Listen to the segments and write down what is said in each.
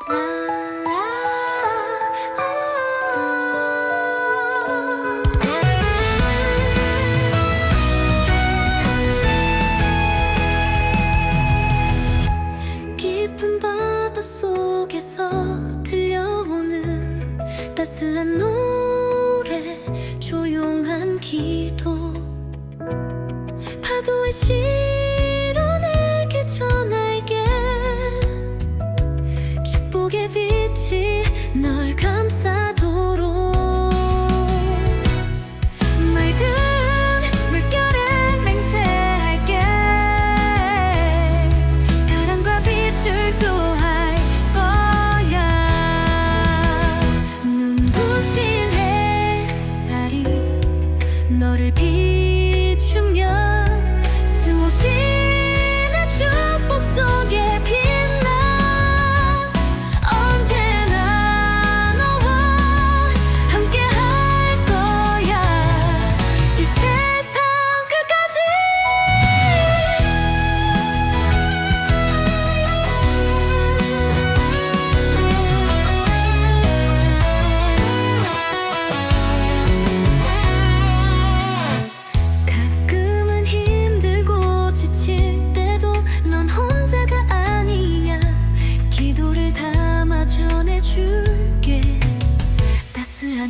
아, 아, 아. 깊은 바다 속에서 들려오는 따스한 노래 조용한 기도. 파도의 시 get the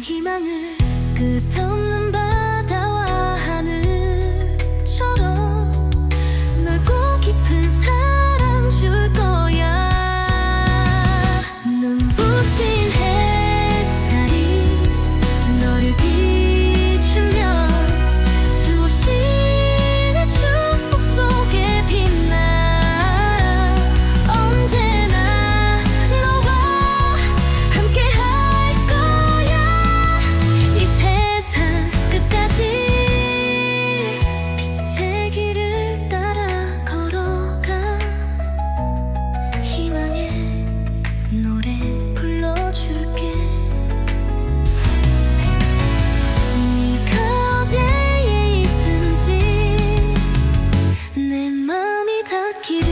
희망은 끝없는 kid